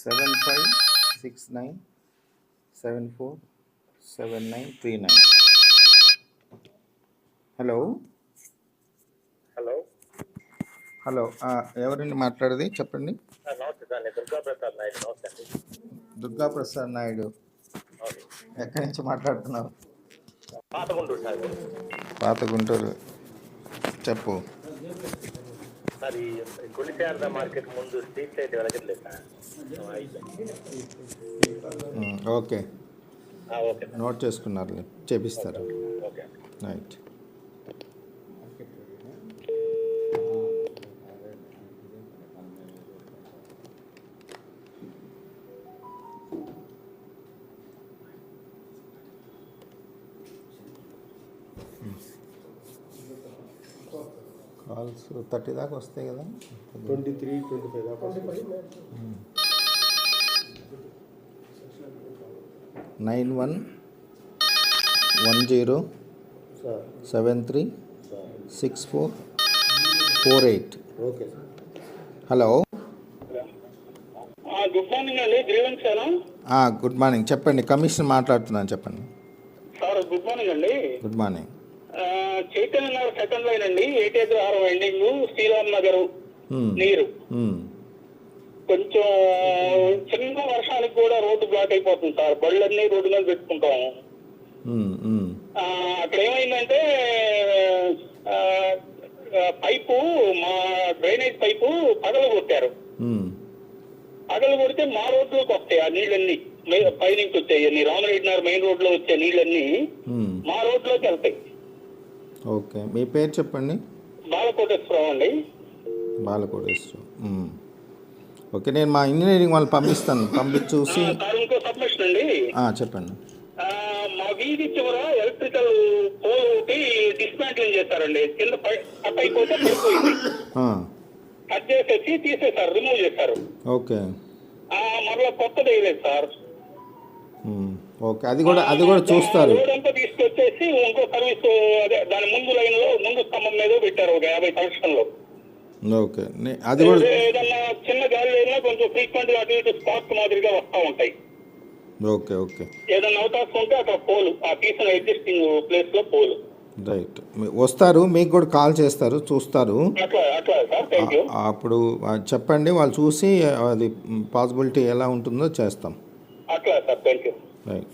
Seven five six nine seven four seven nine three nine hello hello hello ఎవరండి మాట్లాడేది? చెప్పండి. దుర్గా ప్రసాద్ నాయుడు. ఎక్కడి నుంచి మాట్లాడుతున్నారు? పాత గుంటూరు చెప్పు. మార్కెట్ ముందు స్ట్రీట్ లైట్ వెలగట్లేదు ఓకే ఆ, ఓకే సార్ నోట్ చేసుకున్నారు చేపిస్తారు. ఓకే రైట్ కాల్స్ థర్టీ దాకా వస్తాయి కదా. ట్వంటీ త్రీ ట్వంటీ ఫైవ్ దాకా nine one one zero seven three six four four eight. Okay sir. Hello. Good morning అండి. Good morning. చెప్పండి కమిషన్ మాట్లాడుతున్నాను చెప్పండి. సార్ గుడ్ మార్నింగ్ అండి. Good morning. ఆ, చైతన్య నగర్ సెకండ్ లైన్ అండి. ఎయిట్ ఎకరాల ఎండింగ్ శ్రీరామ్ నగర్. నీరు. కొంచెం చిన్న వర్షానికి కూడా రోడ్డు బ్లాక్ అయిపోతుంది సార్. బళ్ళన్నీ రోడ్డు మీద పెట్టుకుంటాము. అక్కడ ఏమైందంటే పైపు మా డ్రైనేజ్ పైపు పగలు కొట్టారు. పగలు కొడితే మా రోడ్లోకి వస్తాయి ఆ నీళ్ళన్నీ. పైనుంచి వచ్చాయి. అన్ని రామరెడ్డి నగర్ మెయిన్ రోడ్లో వచ్చే నీళ్ళన్నీ. మా రోడ్లోకి వెళ్తాయి. ఓకే. మీ పేరు చెప్పండి? బాలకోటేశ్వరం అండి. బాలకోటేశ్వరం. ఓకే నేను మా ఇంజనీరింగ్ వాళ్ళు పంపిస్తాను. పంపించి చూసి చెప్పండి. మా వీధి చివర ఎలక్ట్రికల్ పోల్ ఒకటి డిస్మాంట్లింగ్ చేశారండి కింద పై కట్ అయిపోతే పడిపోయింది. కట్ చేసేసి తీసేశారు రిమూవ్ చేశారు. ఓకే. మరలా కొత్తది వేయలేదు సార్. ఓకే అది కూడా అది కూడా చూస్తారు. అంతా తీసుకొచ్చేసి ఇంకో సర్వీస్ అదే దాని ముందు లైన్లో ముందు స్తంభం మీద పెట్టారు ఒక యాభై కనెక్షన్లు ఓకే. నే- అది కూడా ఏదన్నా చిన్న గాలి అయినా కొంచెం ఫ్రీక్వెంట్ అటు ఇటు స్పాట్ మాదిరిగా వస్తా ఉంటాయి. Okay okay. ఏదన్నా అవకాశం ఉంటే అక్కడ పోలు. ఆ తీసిన ఎగ్జిస్టింగ్ ప్లేస్లో పోలు. రైట్. వస్తారు మీకు కూడా కాల్ చేస్తారు చూస్తారు. అప్పుడు చెప్పండి వాళ్ళు చూసి అది పాసిబిలిటీ ఎలా ఉంటుందో చేస్తాం. రైట్.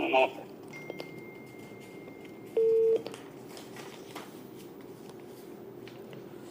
నమస్తే.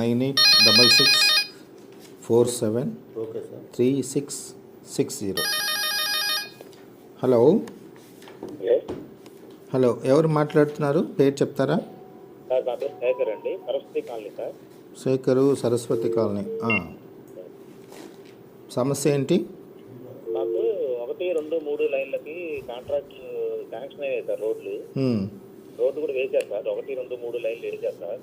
Nine eight double six four seven okay sir three six six zero. Hello. Hello. ఎవరు మాట్లాడుతున్నారు? పేరు చెప్తారా? శేఖర్ అండి. Saraswati colony sir. Shekhar Saraswati colony. సమస్య ఏంటి? మాకు ఒకటి రెండు మూడు లైన్లకి కాంట్రాక్ట్ శాంక్షన్ అయ్యాయి సార్ రోడ్లు. రోడ్డు కూడా వేశారు సార్. ఒకటి రెండు మూడు లైన్లు వేశారు సార్.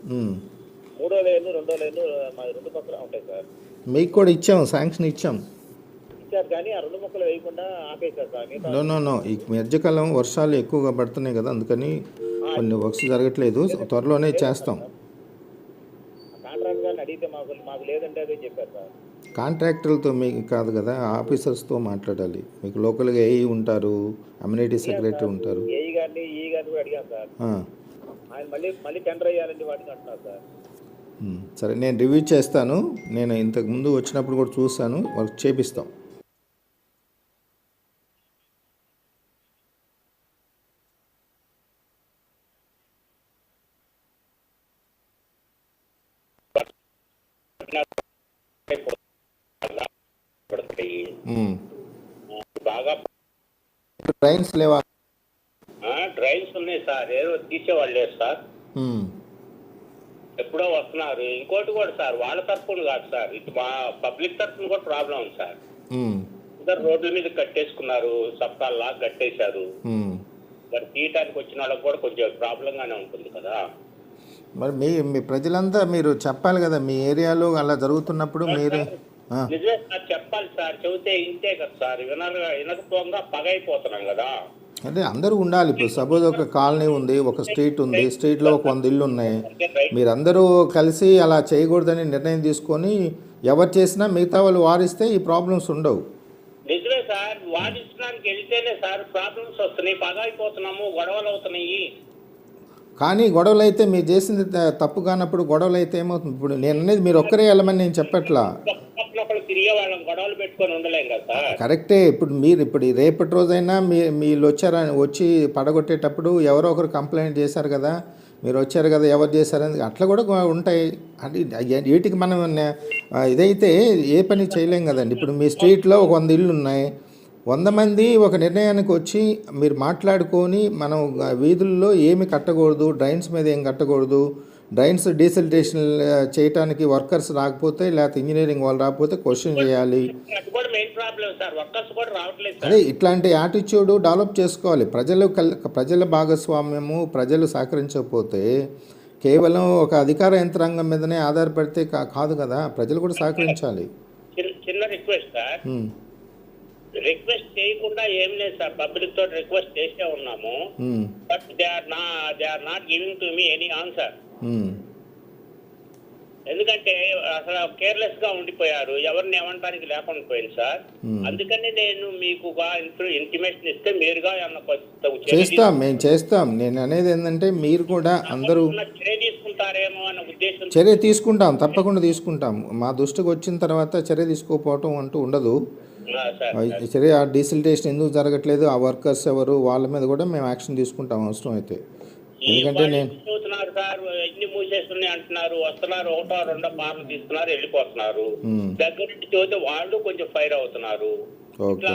మూడో లైన్ రెండో లైన్ మా రెండు పక్కల ఉంటాయి సార్. మీకు కూడా ఇచ్చాం శాంక్షన్ ఇచ్చాం. ఇచ్చారు కానీ ఆ రెండు మొక్కలు వేయకుండా ఆపేశారు సార్. No no no. ఈ మధ్యకాలం వర్షాలు ఎక్కువగా పడుతున్నాయి కదా అందుకని కొన్ని వర్క్స్ జరగట్లేదు. త్వరలోనే చేస్తాం. కాంట్రాక్ట్ గారిని అడిగితే మాకు మాకు లేదంటే అదే చెప్పారు సార్. కాంట్రాక్టర్లతో మీకు కాదు కదా ఆఫీసర్స్తో మాట్లాడాలి. మీకు లోకల్గా ఏఈ ఉంటారు అమ్యూనిటీ సెక్రటరీ ఉంటారు. ఏఈ గారిని ఈ గారిని కూడా అడిగాను సార్. ఆయన మళ్ళీ మళ్ళీ టెండర్ అయ్యాలండి వాటికి అంటున్నారు సార్. సరే నేను రివ్యూ చేస్తాను. నేను ఇంతకు ముందు వచ్చినప్పుడు కూడా చూశాను వర్క్ చేపిస్తాం. డ్రైన్స్ లేవా? డ్రైన్స్ ఉన్నాయి సార్. ఏదో తీసేవాళ్ళు లేదు సార్. ఎప్పుడో వస్తున్నారు. ఇంకోటి కూడా సార్ వాళ్ళ తరఫున కాదు సార్. ఇటు మా పబ్లిక్ తరఫున కూడా ప్రాబ్లం ఉంది సార్. ఇద్దరు రోడ్ల మీద కట్టేసుకున్నారు సప్తాల్లా కట్టేశారు. మరి తీయటానికి వచ్చిన వాళ్ళకి కూడా కొంచెం ప్రాబ్లం గానే ఉంటుంది కదా. మరి మీ మీ ప్రజలంతా మీరు చెప్పాలి కదా మీ ఏరియాలో అలా జరుగుతున్నప్పుడు మీరు నిజమే సార్ చెప్పాలి సార్. చెబితే ఇంతే కదా సార్. వినరు వినకపోగా పగైపోతున్నాం కదా. అదే అందరూ ఉండాలి. ఇప్పుడు సపోజ్ ఒక కాలనీ ఉంది ఒక స్ట్రీట్ ఉంది స్ట్రీట్లో ఒక వంద ఇల్లు ఉన్నాయి. మీరందరూ కలిసి అలా చేయకూడదని నిర్ణయం తీసుకొని ఎవరు చేసినా మిగతా వాళ్ళు వారిస్తే ఈ ప్రాబ్లమ్స్ ఉండవు. నిజమే సార్. వాదించడానికి వెళ్తేనే సార్ ప్రాబ్లమ్స్ వస్తున్నాయి పగాయిపోతున్నాము గొడవలు అవుతున్నాయి కానీ గొడవలు అయితే మీరు చేసింది తప్పు కానప్పుడు గొడవలు అయితే ఏమవుతుంది? ఇప్పుడు నేను అనేది మీరు ఒక్కరే వెళ్ళమని నేను చెప్పట్లా. కరెక్టే ఇప్పుడు మీరు ఇప్పుడు రేపటి రోజైనా మీ మీరు వచ్చారని వచ్చి పడగొట్టేటప్పుడు ఎవరో ఒకరు కంప్లైంట్ చేశారు కదా మీరు వచ్చారు కదా ఎవరు చేశారని అట్లా కూడా ఉంటాయి. అయ్య- వీటికి మనం ఇదైతే ఏ పని చేయలేం కదండి. ఇప్పుడు మీ స్ట్రీట్లో ఒక వంద ఇళ్ళు ఉన్నాయి వంద మంది ఒక నిర్ణయానికి వచ్చి మీరు మాట్లాడుకొని మనం వీధుల్లో ఏమి కట్టకూడదు డ్రైన్స్ మీద ఏం కట్టకూడదు డ్రైన్స్ డీసెల్టేషన్ చేయడానికి వర్కర్స్ రాకపోతే లేకపోతే ఇంజనీరింగ్ వాళ్ళు రాకపోతే క్వశ్చన్ చేయాలి. అది ఇట్లాంటి యాటిట్యూడ్ డెవలప్ చేసుకోవాలి. ప్రజలు ప్రజల భాగస్వామ్యము ప్రజలు సహకరించకపోతే కేవలం ఒక అధికార యంత్రాంగం మీదనే ఆధారపడితే కాదు కదా. ప్రజలు కూడా సహకరించాలి. చిన్న రిక్వెస్ట్ సార్ రిక్వెస్ట్ చేయకుండా ఏం లేదు సార్. పబ్లిక్ తోటి రిక్వెస్ట్ చేసే ఉన్నాము. బట్ దే ఆర్ నా they are not giving to me any answer. ఎందుకంటే అసలు కేర్లెస్గా ఉండిపోయారు. ఎవరిని ఏమంటానికి లేకుండా పోయింది సార్. Hmm. అందుకని నేను మీకు ఇంటిమేషన్ ఇస్తే మీరుగా చేస్తాం మేము చేస్తాం. నేను అనేది ఏంటంటే మీరు కూడా అందరూ చర్య తీసుకుంటారేమో అన్న ఉద్దేశం చర్య తీసుకుంటాం తప్పకుండా తీసుకుంటాం. మా దృష్టికి వచ్చిన తర్వాత చర్య తీసుకోకపోవటం అంటూ ఉండదు. సార్ ఆ డీసిల్టేషన్ ఎందుకు జరగట్లేదు? ఆ వర్కర్స్ ఎవరు? వాళ్ళ మీద కూడా మేము యాక్షన్ తీసుకుంటాం అవసరం అయితే. ఎందుకంటే నేను చూస్తున్నారు సార్? ఎన్ని మూసేస్తున్నాయి అంటున్నారు. వస్తున్నారు ఒకటో రెండో పార్లు వెళ్ళిపోతున్నారు. దగ్గర నుండి చూస్తే వాళ్ళు కొంచెం ఫైర్ అవుతున్నారు. ఇట్లా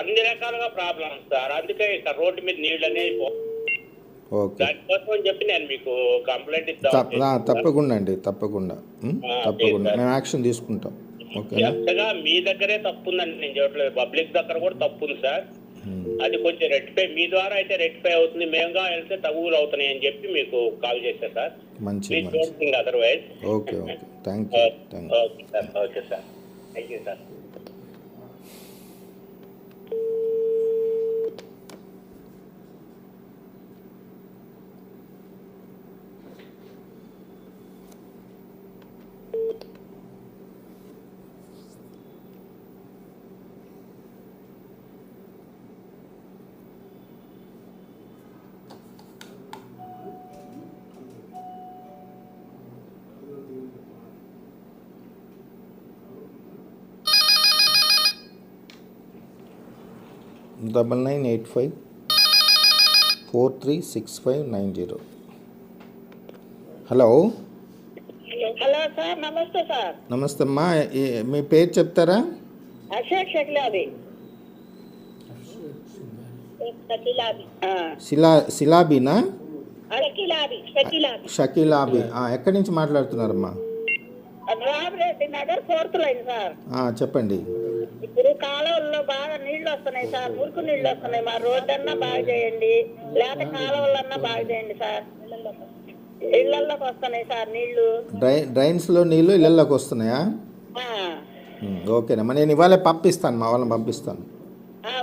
అన్ని రకాలుగా ప్రాబ్లమ్స్ సార్. అందుకే రోడ్డు మీద నీళ్ళు అనేవి దానికోసం చెప్పి నేను మీకు కంప్లైంట్ తప్పకుండా అండి తప్పకుండా. తప్పకుండా. మేము యాక్షన్ తీసుకుంటాం. ఎంతగా మీ దగ్గరే తప్పు ఉందని నేను చెప్పట్లేదు. పబ్లిక్ దగ్గర కూడా తప్పు ఉంది సార్. ఉమ్, అది కొంచెం రెక్టిఫై మీ ద్వారా అయితే రెక్టిఫై అవుతుంది. మేముగా వెళ్తే తగువులు అవుతున్నాయి అని చెప్పి మీకు కాల్ చేశా సార్. మంచి otherwise okay okay. Thank you okay sir okay sir thank you sir double nine eight five four three six five nine zero. Hello? Hello sir నమస్తే సార్. నమస్తే అమ్మా ఏ- మీ పేరు చెప్తారా? అశోక్ షకిలాబి షకిలాబి శిలా శిలాబీనా? షకిలాబి షకిలాబి షకీలాబీ ఆ, ఎక్కడి నుంచి మాట్లాడుతున్నారమ్మా? Ramareddy Nagar fourth line sir. చెప్పండి. ఇప్పుడు కాలువల్లో బాగా నీళ్ళు వస్తున్నాయి సార్ మురికి నీళ్ళు వస్తున్నాయి మా రోడ్డు అన్నా బాగా చేయండి లేకపోతే కాలువలన్నా బాగా చేయండి సార్. ఇళ్ళలోకి వస్తున్నాయి సార్ నీళ్ళు డ్రై డ్రైన్స్లో నీళ్ళు ఇళ్ళల్లోకి వస్తున్నాయా? ఓకేనమ్మా నేను ఇవాళ పంపిస్తాను మా వాళ్ళని పంపిస్తాను.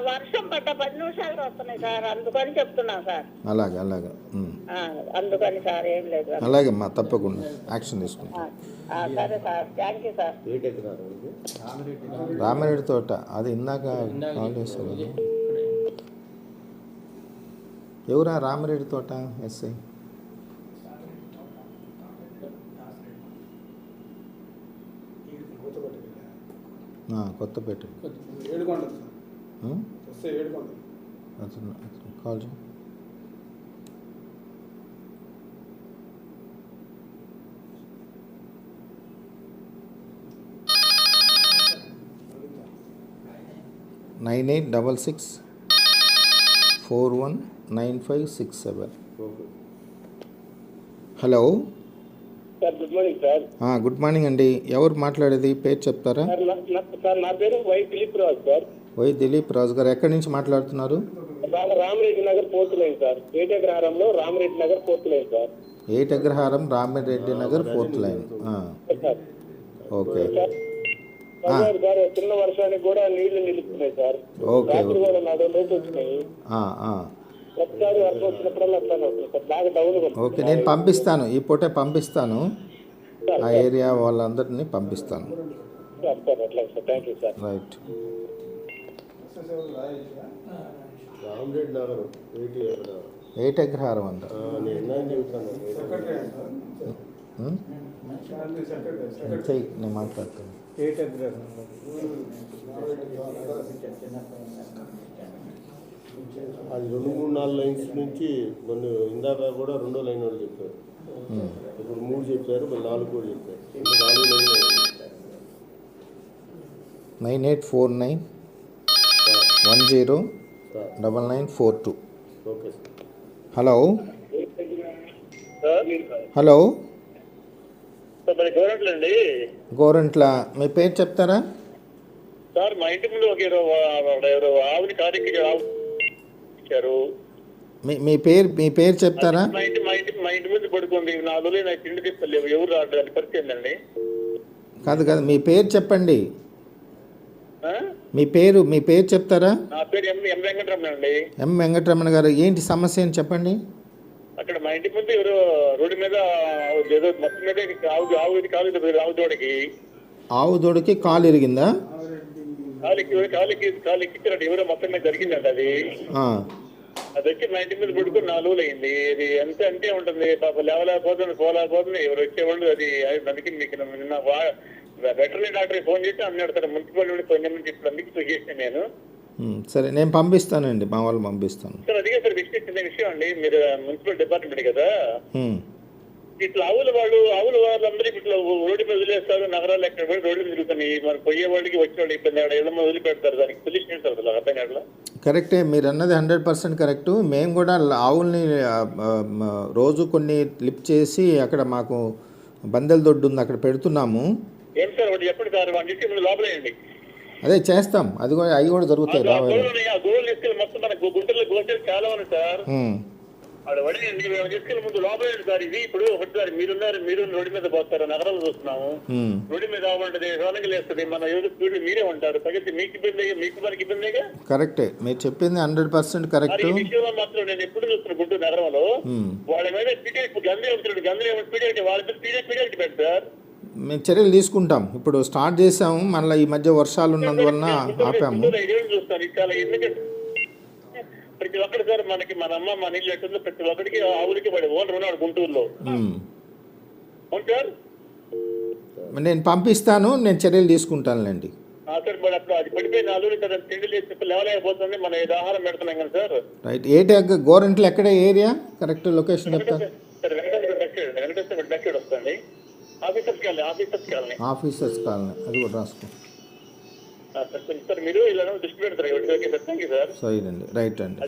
వర్షం పడ్డ పది నిమిషాలు వస్తున్నాయి సార్. అందుకని చెప్తున్నా సార్. అలాగే అలాగే. అందుకని సార్ ఏం లేదు అలాగే అమ్మా తప్పకుండా. యాక్షన్ తీసుకుంటాం. సరే sir. Thank you sir. Ramireddy Thota అది ఇందాక కాల్ చేశారు. ఎవరా రామిరెడ్డి తోట ఎస్ఐ ఆ, కొత్తపేట. కాల్ చేయి. Nine eight double six four one nine five six seven. Hello. Sir good morning sir. Good morning అండి. ఎవరు మాట్లాడేది? పేరు చెప్తారా? సార్ నా- నా- సార్ నా పేరు Y Dilip Raju sir. Y Dilip Raju గారు ఎక్కడి నుంచి మాట్లాడుతున్నారు? Ramareddy Nagar line sir. ఏటగ్రహారంలో Ramareddy Nagar fourth line sir. Eta Agraharam Ramireddy Nagar fourth line okay. Sir చిన్న వర్షానికి కూడా నీళ్ళు నిలుస్తున్నాయి సార్. ఓకే కూడా నాలుగు రోజులు వచ్చినాయి. ఆ, ఆ. ఒకసారి వర్షం వచ్చినప్పుడల్లా అట్లానే వస్తుంది సార్ బాగా డౌన్ ఓకే నేను పంపిస్తాను. ఈ పూటే పంపిస్తాను. ఆ ఏరియా వాళ్ళందరినీ పంపిస్తాను. రైట్. ఎయిటీ అగ్రహారం అంట చెయ్యి నేను మాట్లాడతాను. అది రెండు మూడు నాలుగు లైన్స్ నుంచి మొన్న ఇందాక కూడా రెండో లైన్ వాళ్ళు చెప్పారు. ఇప్పుడు మూడు చెప్పారు మళ్ళీ నాలుగు కూడా చెప్పారు. నాలుగు line nine eight four nine one zero double nine four two okay sir hello hello Gorantla మీ పేరు చెప్తారా? సార్ మా ఇంటి ముందు ఆవుని కారికి ఆవు ఇచ్చారు మీ మీ పేరు మీ పేరు చెప్తారా? మా ఇంటి మా ఇంటి మా ఇంటి ముందు పడుకుంది. నాలుగు రోజులు నాకు తిండి తిప్పలేవు. ఎవరు రావడానికి పరిస్థితి ఏందండి కాదు కాదు మీ పేరు చెప్పండి? మీ పేరు మీ పేరు చెప్తారా? నా పేరు ఎం ఎం వెంకటరమణ అండి. ఎం వెంకటరమణ గారు ఏంటి సమస్య అని చెప్పండి. అక్కడ మా ఇంటి ముందు ఎవరు రోడ్డు మీద ఏదో మొత్తం మీద ఆవు ఆవు ఇది కాలు ఇది ఆవు దూడకి. ఆవు దూడకి కాలు ఇరిగిందా? కాలికి కాలికి కాలికి ఇక్కడ ఎవరో మొత్తం మీద జరిగిందండి అది. అది వచ్చి మా ఇంటి మీద పడుకుని నాలుగు రోజులు అయింది. ఇది ఎంత అంటే ఉంటుంది పాప లేవలేకపోతుంది పోలేకపోతుంది ఎవరు వచ్చేవాళ్ళు అది అది అందుకే మీకు నిన్న వెటరీ డాక్టర్ ఫోన్ చేసి అన్నాడు సార్ మున్సిపల్ నుండి మంది ఇప్పుడు అందుకే చేసాను నేను. సరే నేను పంపిస్తానండి మా వాళ్ళు పంపిస్తాను. సార్ అదిగే సార్ విషయం చిన్న విషయం అండి. మీరు మున్సిపల్ డిపార్ట్మెంట్ కదా. ఇట్లా ఆవుల వాళ్ళు ఆవుల వాళ్ళందరూ ఇట్లా రోడ్డు మీద వదిలేస్తారు నగరాలు ఎక్కడ పోయి రోడ్డు మీద తిరుగుతున్నాయి మరి పోయే వాళ్ళకి వచ్చే వాళ్ళు ఇబ్బంది ఆడ ఇళ్ళ మీద వదిలిపెడతారు దానికి. సొల్యూషన్ ఏంటి సార్ అసలు అర్థం కావట్లా? కరెక్టే మీరు అన్నది హండ్రెడ్ పర్సెంట్ కరెక్ట్. మేము కూడా ఆవుల్ని రోజు కొన్ని లిఫ్ట్ చేసి అక్కడ మాకు బందెల దొడ్డు ఉంది అక్కడ పెడుతున్నాము. ఏం సార్ ఒకటి చెప్పండి సార్ ఇంటి ముందు లోపలేయండి అదే చేస్తాం. అది కూడా అవి కూడా జరుగుతాయి రావాలి. తీసుకెళ్ళి మొత్తం గుంటల్లో చాలా ఉన్నాయి సార్. పడేయండి మేము తీసుకెళ్ళి ముందు లోపలేండి సార్. ఇది ఇప్పుడు ఒకటి సార్ మీరున్నారు మీరు రోడ్డు మీద పోతారు నగరాలు చూస్తున్నాము. రోడ్డు మీద ఆవుంటది రోనకి లేస్తుంది మన స్పీడ్ మీరే ఉంటారు. తగ్గితే మీకు ఇబ్బంది మీకు మనకి ఇబ్బందిగా కరెక్టే. మీరు చెప్పింది హండ్రెడ్ పర్సెంట్ కరెక్ట్. ఈ విషయంలో మాత్రం నేను ఎప్పుడు చూస్తున్నా గుంటూరు నగరంలో. వాళ్ళ మీద ఇప్పుడు గంధం గంధం పీడియట్ వాళ్ళ మీద పీడియట్ పీడియట్ పెట్టు సార్. మేము చర్యలు తీసుకుంటాం ఇప్పుడు స్టార్ట్ చేసాము మళ్ళీ ఈ మధ్య వర్షాలు ఉన్నందువలన ఆపాము ప్రతి ఒక్కటి సార్ మనకి మన అమ్మ మన ఇల్లు ఎట్టుందో ప్రతి ఒక్కడికి ఆవులకి పడి ఓనర్ ఉన్నాడు గుంటూరులో సార్ నేను పంపిస్తాను నేను చర్యలు తీసుకుంటానులేండి సార్ మరి అప్పుడు అది పడిపోయి నాలుగు కదా తిండి లేచి లేవలేకపోతుంది మనం ఇది ఆహారం పెడుతున్నాం కదా సార్ రైట్ ఏటి గోరంట్లు ఎక్కడ ఏరియా కరెక్ట్ లొకేషన్ చెప్తా సార్ వెంకటేశ్వర వస్తుంది ఆఫీసర్స్ కాలనీ అది కూడా రాసుకో. సరే అండి. రైట్ అండి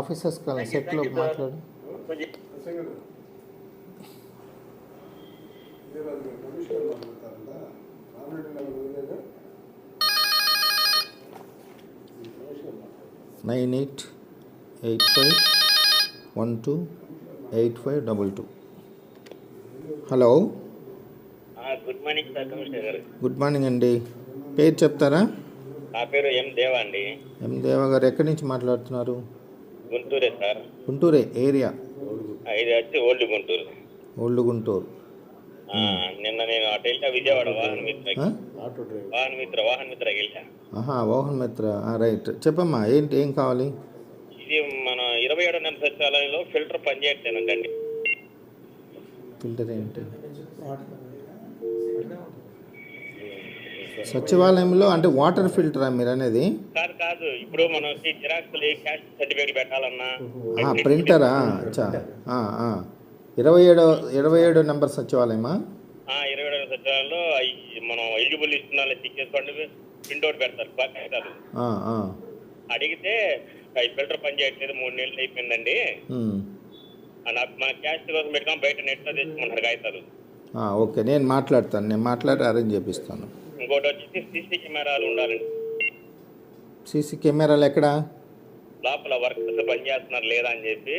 ఆఫీసర్స్ కాలనీ సెట్లో మాట్లాడు. Nine eight eight five. One two eight five double two hello good morning sir commissioner గారు గుడ్ మార్నింగ్ అండి. పేరు చెప్తారా? నా పేరు ఎం దేవా అండి. ఎం దేవ గారు ఎక్కడి నుంచి మాట్లాడుతున్నారు? గుంటూరే సార్. గుంటూరే ఏరియా? ఇది వచ్చి ఓల్డ్ గుంటూరు. ఓల్డ్ గుంటూరు. నిన్న నేను అటు వెళ్ళా విజయవాడ వాహన మిత్ర వాహన మిత్ర వాహన మిత్ర వెళ్ళా ఆహా మోహన్ మిత్ర. రైట్. చెప్పమ్మా ఏంటి ఏం కావాలి? ఇరవై ఏడో నెంబర్ సచివాలయంలో ఫిల్టర్ పనిచేయట్లేనండి ఫిల్టర్ ఏంటి? సచివాలయంలో అంటే వాటర్ ఫిల్టరా మీరు అనేది? సార్ కాదు. ఇప్పుడు మనం జిరాక్స్ క్యాస్ట్ సర్టిఫికేట్ పెట్టాలన్నా ఆ, ప్రింటరా? అచ్చా. ఇరవై ఏడో ఇరవై ఏడో నెంబర్ సచివాలయమా? ఇరవై ఏడో సచివాలయంలో మనం ఎలిజిబుల్ ఇస్తున్నారని చెక్ చేసుకోండి ప్రింట్అవుట్ పెడతారు. అడిగితే ఈ ఫిల్టర్ పని చేయట్లేదు మూడు నెలలు అయిపోయిందండి. నాకు మన క్యాష్ కోసం పెట్టుకొని బయట నెట్లో తెచ్చుకుంటారు కాగితాలు ఓకే నేను మాట్లాడతాను నేను మాట్లాడి అరేంజ్ చేపిస్తాను. ఇంకోటి వచ్చేసి సీసీ కెమెరాలు ఉండాలండి. సీసీ కెమెరాలు ఎక్కడా? లోపల వర్కర్స్ పని చేస్తున్నారు లేదా అని చెప్పి.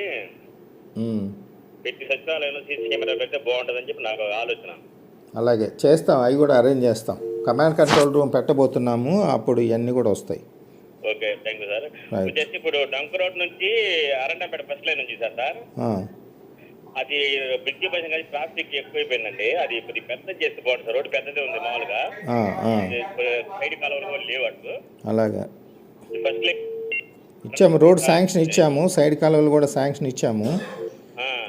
ప్రతి సచివాలయంలో సీసీ కెమెరా పెడితే బాగుంటుందని చెప్పి నాకు ఆలోచన. అలాగే చేస్తాం అవి కూడా అరేంజ్ చేస్తాం. కమాండ్ కంట్రోల్ రూమ్ పెట్టబోతున్నాము అప్పుడు ఇవన్నీ కూడా వస్తాయి. Okay thank you sir. వచ్చేసి ఇప్పుడు డంక్ రోడ్ నుంచి అరండపేట ఫస్ట్ లైన్ నుంచి సార్ సార్. అది బ్రిడ్జి పైన కానీ ట్రాఫిక్ ఎక్కువైపోయిందండి. అది ఇప్పుడు పెద్ద చేస్తే బాగుంటుంది సార్ రోడ్డు పెద్దదే ఉంది మామూలుగా. సైడ్ కాలువలు కూడా లేవు అటు. అలాగే. First line. ఇచ్చాము రోడ్ శాంక్షన్ ఇచ్చాము సైడ్ కాలువలు కూడా శాంక్షన్ ఇచ్చాము.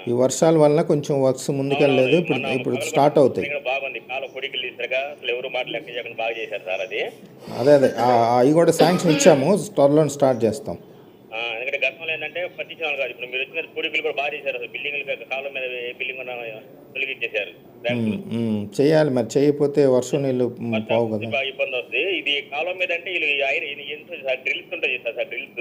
ఈ వర్షాల వల్ల కొంచెం వర్క్స్ ముందుకెళ్ళలేదు ఇప్పుడు ఇప్పుడు స్టార్ట్ అవుతాయి బాగుంది పొడికి అసలు ఎవరు మాట లెక్క చేయకుండా బాగా చేశారు సార్ అది అదే అదే అవి కూడా శాంక్షన్ ఇచ్చాము త్వరలో స్టార్ట్ చేస్తాం ఎందుకంటే గతంలో ఏంటంటే పట్టించాలి కాదు ఇప్పుడు మీరు వచ్చిన పొడికలు కూడా బాగా చేశారు అసలు బిల్డింగ్ కాలం మీద ఏ బిల్డింగ్ ఉన్నా తొలగించేశారు ఉమ్, ఉమ్, చేయాలి మరి చేయకపోతే వర్షం నీళ్ళు పోవు కదా బాగా ఇబ్బంది వస్తుంది ఇది కాలం మీద అంటే వీళ్ళు ఎంత డ్రిల్స్ ఉంటాయి సార్ డ్రిల్స్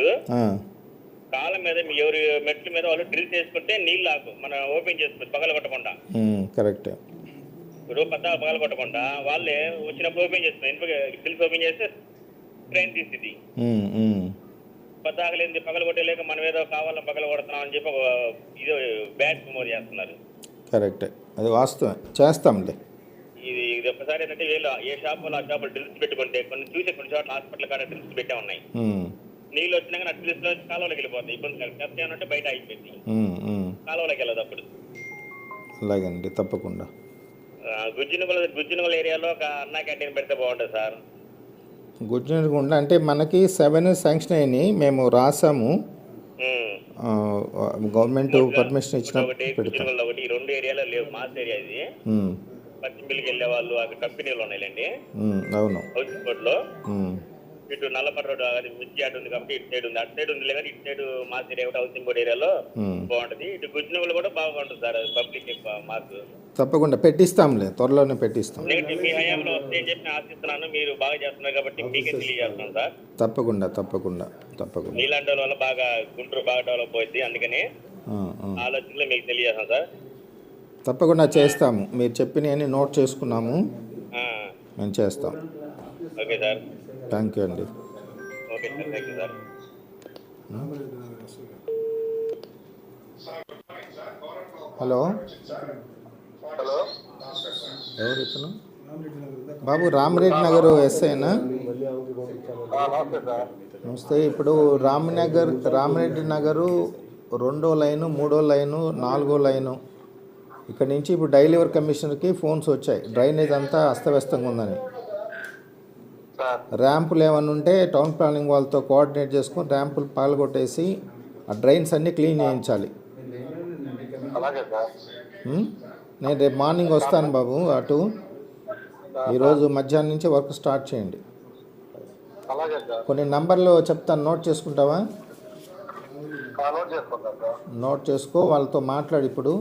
కాలం మీద మీ ఎవరి మెట్ల మీద వాళ్ళు డ్రిల్ చేసుకుంటే నీళ్ళు ఆకు మనం ఓపెన్ చేసుకోవచ్చు పగల కొట్టకుండా. కరెక్టే. ఇప్పుడు పెద్ద పగల కొట్టకుండా వాళ్ళే వచ్చినప్పుడు ఓపెన్ చేస్తారు ఎందుకు డ్రిల్స్ ఓపెన్ చేస్తే ట్రైన్ ఉమ్, పద్దాకలేంది పగల కొట్టలేక మనం ఏదో కావాలని పగల కొడుతున్నాం అని చెప్పి ఇది బ్యాడ్ ప్రమోట్ చేస్తున్నారు. కరెక్టే. అది వాస్తవమే. చేస్తాంలే. ఇది ఇది ఒక్కసారి ఏంటంటే వీళ్ళు ఏ షాపులో ఆ షాపులో డ్రిల్స్ పెట్టుకుంటే కొన్ని చూసే కొన్ని చోట్ల హాస్పిటల్ కాడ డ్రిల్స్ పెట్టే ఉన్నాయి. నీళ్ళు వచ్చినాక ఆ డ్రిల్స్లో కాలువలోకి వెళ్ళిపోతాయి ఇబ్బంది కాదు చెత్త ఏమంటే బయట అయిపోయింది. కాలువలోకి వెళ్ళదు అప్పుడు అలాగండి తప్పకుండా. గుజ్జినగల గుజ్జినగల ఏరియాలో ఒక అన్నా క్యాంటీన్ పెడితే బాగుంటుంది సార్. గుజ్జనగుండ అంటే మనకి సెవెన్ శాంక్షన్ అయినాయి మేము రాసాము. గవర్నమెంట్ పర్మిషన్ ఇచ్చినప్పుడు ఒకటి ఈ రెండు ఏరియాలో లేవు మాస్ ఏరియా ఇది. పచ్చిమిల్లికి వెళ్ళే వాళ్ళు అక్కడ కంపెనీలు ఉన్నాయిలేండి. ఉమ్, అవును. హౌసింగ్ బోర్డ్లో ఉమ్, ఇటు నల్లపట్ట రోడ్ అది మిర్చి అటు ఉంది కాబట్టి ఇటు సైడ్ ఉంది. అటు సైడ్ ఉంది కానీ ఇటు సైడ్ ఏరియా ఒకటి హౌసింగ్ బోర్డ్ ఏరియాలో. బాగుంటది. ఇటు గుజ్జినగలు కూడా బాగుంటుంది సార్ పబ్లిక్ మాస్. తప్పకుండా పెట్టిస్తాంలే త్వరలోనే పెట్టిస్తాం. మీ హయాంలో వస్తే అని చెప్పి నేను ఆశిస్తున్నాను మీరు బాగా చేస్తున్నారు కాబట్టి మీకే తెలియజేస్తున్నాను సార్. తప్పకుండా తప్పకుండా తప్పకుండా. నీలాంటి వాళ్ళ వల్ల బాగా గుంటూరు బాగా డెవలప్ అవుతుంది అందుకని. ఆలోచనలో మీకు తెలియజేస్తాను సార్. తప్పకుండా చేస్తాము. మీరు చెప్పినవన్నీ నోట్ చేసుకున్నాము. మేము చేస్తాం. Okay sir. థ్యాంక్ యూ అండి. హలో హలో ఎవరు ఇతను? బాబు రామరెడ్డి నగర్ ఎస్ఐనా నమస్తే సార్ నమస్తే. ఇప్పుడు రామనగర్ రామరెడ్డి నగరు రెండో లైను మూడో లైను నాలుగో లైను. ఇక్కడ నుంచి ఇప్పుడు డైలీవర్ కమిషనర్కి ఫోన్స్ వచ్చాయి. డ్రైనేజ్ అంతా అస్తవ్యస్తంగా ఉందని. ర్యాంపులు ఏమన్నా ఉంటే టౌన్ ప్లానింగ్ వాళ్ళతో కోఆర్డినేట్ చేసుకొని ర్యాంపులు పగలగొట్టేసి ఆ డ్రైన్స్ అన్నీ క్లీన్ చేయించాలి? నేను రేపు మార్నింగ్ వస్తాను బాబు అటు. ఈరోజు మధ్యాహ్నం నుంచి వర్క్ స్టార్ట్ చేయండి. కొన్ని నంబర్లు చెప్తాను నోట్ చేసుకుంటావా? నోట్ చేసుకో వాళ్ళతో మాట్లాడు ఇప్పుడు.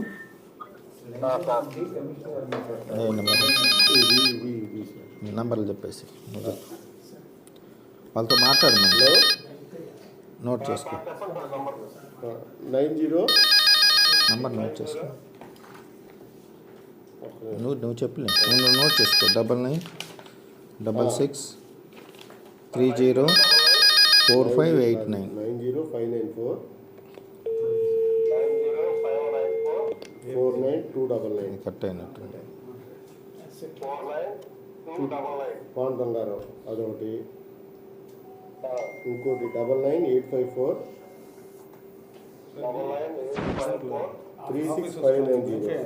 ఇది నంబర్లు చెప్పేసి. వాళ్ళతో మాట్లాడు మనలో నోట్ చేసుకో. Nine zero? నంబర్ నోట్ చేసుకో. నువ్వు నువ్వు చెప్పలే నువ్వు నువ్వు నోట్ చేసుకో. Double nine double six three zero four five eight nine nine. Zero five nine four. Four. Nine two double nine. Cut అయినట్టు పాన్ బంగారం అదొకటి. ఇంకోటి double nine eight five four. Three six five nine zero.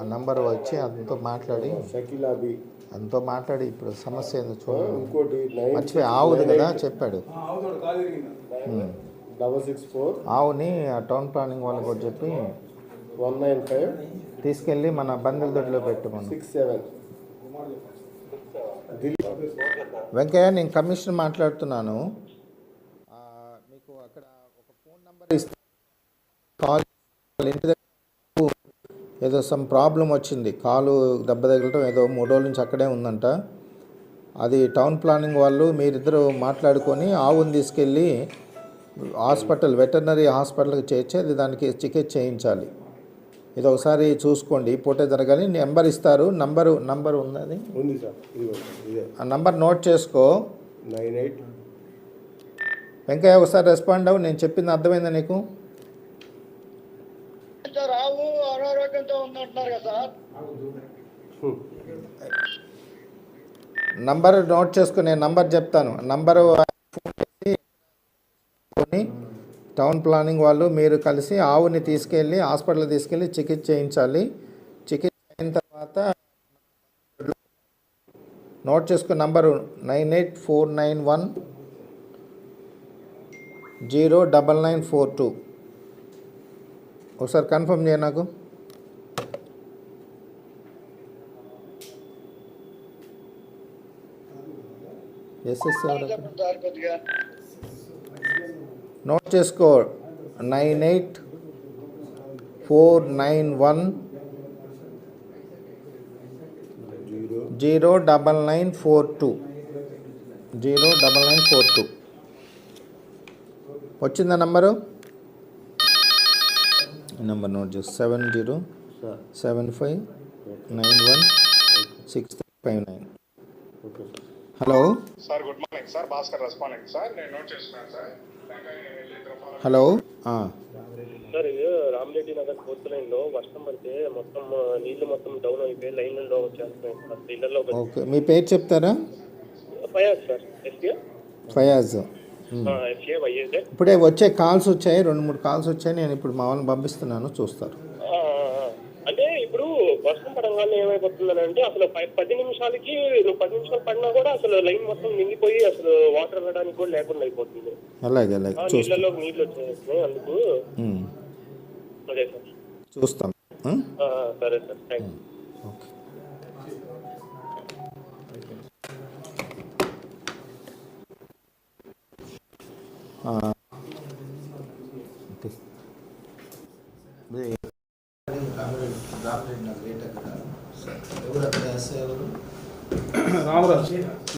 ఆ number వచ్చి అంతతో మాట్లాడి. షకీలాబీ అంతో మాట్లాడి ఇప్పుడు సమస్య ఏందో చూడండి. ఇంకోటి మర్చిపోయి ఆవుది కదా చెప్పాడు. Double six four. ఆవుని ఆ టౌన్ ప్లానింగ్ వాళ్ళకి చెప్పి వన్ నైన్ ఫైవ్. తీసుకెళ్ళి మన బందెల దొడ్లో పెట్టుకున్నాం సిక్స్ సెవెన్. వెంకయ్య నేను కమిషనర్ మాట్లాడుతున్నాను. మీకు అక్కడ ఒక ఫోన్ నంబర్ ఇస్తే కాల్ ఇంటి దగ్గర ఏదో సమ్ ప్రాబ్లం వచ్చింది. కాలు దెబ్బ తగలటం ఏదో మూడు రోజుల నుంచి అక్కడే ఉందంట. అది టౌన్ ప్లానింగ్ వాళ్ళు మీరిద్దరు మాట్లాడుకొని ఆవుని తీసుకెళ్ళి హాస్పిటల్ వెటర్నరీ హాస్పిటల్కి చేర్చి అది దానికి చికిత్స చేయించాలి. ఇది ఒకసారి చూసుకోండి పూటే జరగాలి. నెంబర్ ఇస్తారు. నంబరు నంబర్ ఉన్నది. ఉంది సార్. ఆ నంబర్ నోట్ చేసుకో. Nine eight. వెంకయ్య ఒకసారి రెస్పాండ్ అవ్వు. నేను చెప్పింది అర్థమైందా నీకు? అనారోగ్యంతో ఉందంటున్నారు కదా సార్. నంబర్ నోట్ చేసుకుని నేను నంబర్ చెప్తాను. నంబరు ఫోన్ చేసి కొని టౌన్ ప్లానింగ్ వాళ్ళు మీరు కలిసి ఆవుని తీసుకెళ్ళి హాస్పిటల్ తీసుకెళ్ళి చికిత్స చేయించాలి. చికిత్స అయిన తర్వాత నోట్ చేసుకున్న number nine eight four nine one zero double nine four two. ఒకసారి కన్ఫర్మ్ చేయ నాకు. Yes yes yes sir note చేసుకో nine eight four nine one zero double nine four two zero double nine four two వచ్చిందా number? Number note చేసి seven zero seven five nine one six five nine hello sir good morning sir. Bhaskar responding sir. నేను note చేసుకున్నాను sir. Hello? Sir Ramareddy Nagar fourth లైన్లో వర్షం పడితే మొత్తం నీళ్ళు మొత్తం డౌన్ అయిపోయి లైన్లో వచ్చేస్తున్నాయి సార్ ఇళ్ళలో ఓకే. మీ పేరు చెప్తారా? ఫయాజ్ సార్ ఫయాజ్. ఇప్పుడే వచ్చే కాల్స్ వచ్చాయి రెండు మూడు కాల్స్ వచ్చాయి నేను ఇప్పుడు మా వాళ్ళని పంపిస్తున్నాను చూస్తారు. వర్షం పడంగానే ఏమైపోతుందని అంటే అసలు పది నిమిషాలకి నువ్వు పది నిమిషాలు పడినా కూడా అసలు లైన్ మొత్తం నిండిపోయి అసలు వాటర్ వెళ్ళడానికి కూడా లేకుండా అయిపోతుంది. అలాగే అలాగే. నీళ్ళలో నీళ్ళు వచ్చేస్తున్నాయి అందుకు అదే సార్. చూస్తాం. సరే సార్. థ్యాంక్ ఓకే ఆ, ఓకే. ఇది రామరెడ్డి రామరెడ్డి నాకు రేట్ ఎక్కడ ఎవరు అక్కడ ఎస్ఐ ఎవరు రామరాజు.